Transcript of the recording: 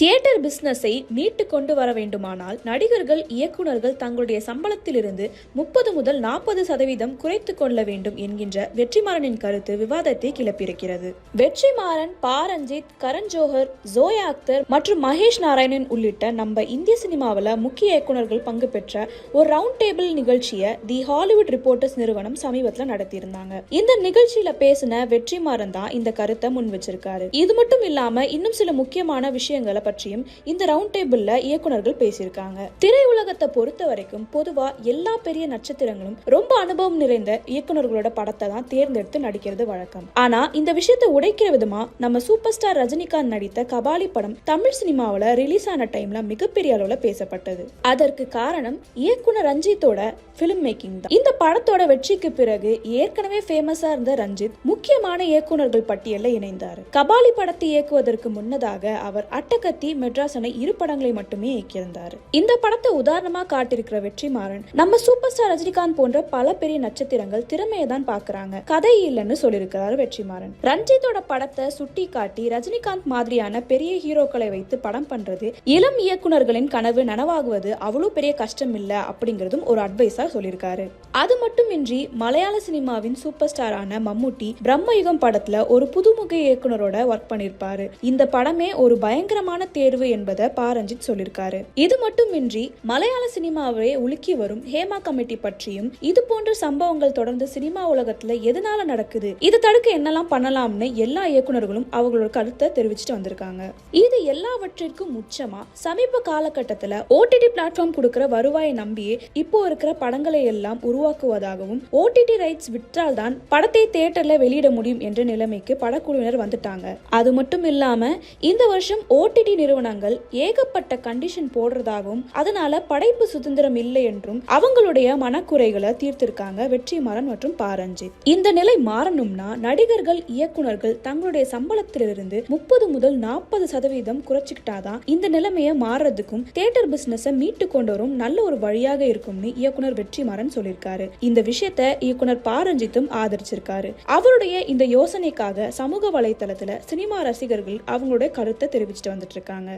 Theatre பிஸ்னஸை மீட்டு கொண்டு வர வேண்டுமானால் நடிகர்கள் இயக்குனர்கள் தங்களுடைய சம்பளத்திலிருந்து முப்பது முதல் நாற்பது சதவீதம் குறைத்து கொள்ள வேண்டும் என்கின்ற வெற்றிமாறனின் கருத்து விவாதத்தை கிளப்பியிருக்கிறது. வெற்றிமாறன் பா ரஞ்சித் கரண் ஜோஹர் ஜோயா அக்தர் மற்றும் மகேஷ் நாராயணன் உள்ளிட்ட நம்ம இந்திய சினிமாவில் முக்கிய இயக்குனர்கள் பங்கு பெற்ற ஒரு ரவுண்ட் டேபிள் நிகழ்ச்சியை தி ஹாலிவுட் ரிப்போர்ட்டர்ஸ் நிறுவனம் சமீபத்தில் நடத்தியிருந்தாங்க. இந்த நிகழ்ச்சியில பேசின வெற்றிமாறன் தான் இந்த கருத்தை முன் வச்சிருக்காரு இது மட்டும் இல்லாம இன்னும் சில முக்கியமான விஷயங்களை பற்றியும் இந்த ரவுண்ட் டேபிள்ல இயக்குனர்கள் பேசியிருக்காங்க. திரையுலகத்தை பொறுத்த வரைக்கும் பொதுவா எல்லா பெரிய நட்சத்திரங்களும் ரொம்ப அனுபவம் நிறைந்த இயக்குனர்களோட படத்தை தான் தேர்ந்தெடுத்து நடிக்கிறது வழக்கம். ஆனா இந்த விஷயத்தை உடைக்கிற விதமா நம்ம சூப்பர் ஸ்டார் ரஜினிகாந்த் நடித்த கபாலி படம் தமிழ் சினிமாவில் ரிலீஸ் ஆன டைம்ல மிகப்பெரிய அளவுல பேசப்பட்டது. அதற்கு காரணம் இயக்குனர் ரஞ்சித்தோட பிலிம் மேக்கிங் தான். இந்த படத்தோட வெற்றிக்கு பிறகு ஏற்கனவே ஃபேமஸா இருந்த ரஞ்சித் முக்கியமான இயக்குனர்கள் பட்டியலில் இணைந்தார். கபாலி படத்தை இயக்குவதற்கு முன்னதாக அவர் அட்டகத்தி மெட்ராஸ் என இரு படங்களை மட்டுமே இயக்கியிருந்தார். இந்த படத்தை உதாரணமா காட்டியிருக்கிற வெற்றிமாறன் நம்ம சூப்பர் ஸ்டார் ரஜினிகாந்த் போன்ற பல பெரிய நட்சத்திரங்கள் திறமையை தான் பாக்குறாங்க கதை இல்லைன்னு சொல்லியிருக்கிறார் வெற்றிமாறன். ரஞ்சித்தோட படத்தை சுட்டி காட்டி ரஜினிகாந்த் மாதிரியான பெரிய ஹீரோக்களை வைத்து படம் பண்றது இளம் இயக்குநர்களின் கனவு நனவாகுவது அவ்வளவு பெரிய கஷ்டம் இல்ல அப்படிங்கறதும் ஒரு அட்வைஸா சொல்லியிருக்காரு. அது மட்டுமின்றி மலையாள சினிமாவின் சூப்பர் ஸ்டாரான மம்முட்டி பிரம்மயுகம் படத்துல ஒரு புதுமுக இயக்குனரோட ஒர்க் பண்ணிருப்பாரு இந்த படமே ஒரு பயங்கரமான சரியான தேர்வு என்பதை பாரஞ்சித் சொல்லியிருக்காரு இது மட்டுமின்றி மலையாள சினிமாவை உலுக்கி வரும் ஹேமா கமிட்டி பற்றியும் இது போன்ற சம்பவங்கள் தொடர்ந்து சினிமா உலகத்துல எதனால நடக்குது இது தடுக்க என்னெல்லாம் பண்ணலாம்னு எல்லா இயக்குநர்களும் அவங்களோட கருத்தை தெரிவிச்சுட்டு வந்திருக்காங்க. இது எல்லாவற்றிற்கும் உச்சமா சமீப காலகட்டத்துல ஓடிடி பிளாட்ஃபார்ம் கொடுக்கிற வருவாயை நம்பியே இப்போ இருக்கிற படங்களை எல்லாம் உருவாக்குவதாகவும் ஓடிடி ரைட்ஸ் விற்றால் தான் படத்தை தியேட்டர்ல வெளியிட முடியும் என்ற நிலைமைக்கு படக்குழுவினர் வந்துட்டாங்க. அது மட்டும் இல்லாம இந்த வருஷம் ஓடிடி நிறுவனங்கள் ஏகப்பட்ட கண்டிஷன் போடுறதாகவும் அதனால படைப்பு சுதந்திரம் இல்லை என்றும் அவங்களுடைய மனக்குறைகளை தீர்த்திருக்காங்க வெற்றிமாறன் மற்றும் பாரஞ்சித். இந்த நிலை மாறணும்னா நடிகர்கள் இயக்குனர்கள் தங்களுடைய சம்பளத்திலிருந்து முப்பது முதல் நாற்பது சதவீதம் குறைச்சிக்கிட்டாதான் இந்த நிலைமையை மாறுறதுக்கும் தியேட்டர் பிசினஸை மீட்டு கொண்டு வரும் நல்ல ஒரு வழியாக இருக்கும்னு இயக்குனர் வெற்றிமாறன் சொல்லியிருக்காரு. இந்த விஷயத்தை இயக்குனர் பாரஞ்சித்தும் ஆதரிச்சிருக்காரு. அவருடைய இந்த யோசனைக்காக சமூக வலைதளத்துல சினிமா ரசிகர்கள் அவங்களுடைய கருத்தை தெரிவிச்சுட்டு வந்துட்டு இருக்காங்க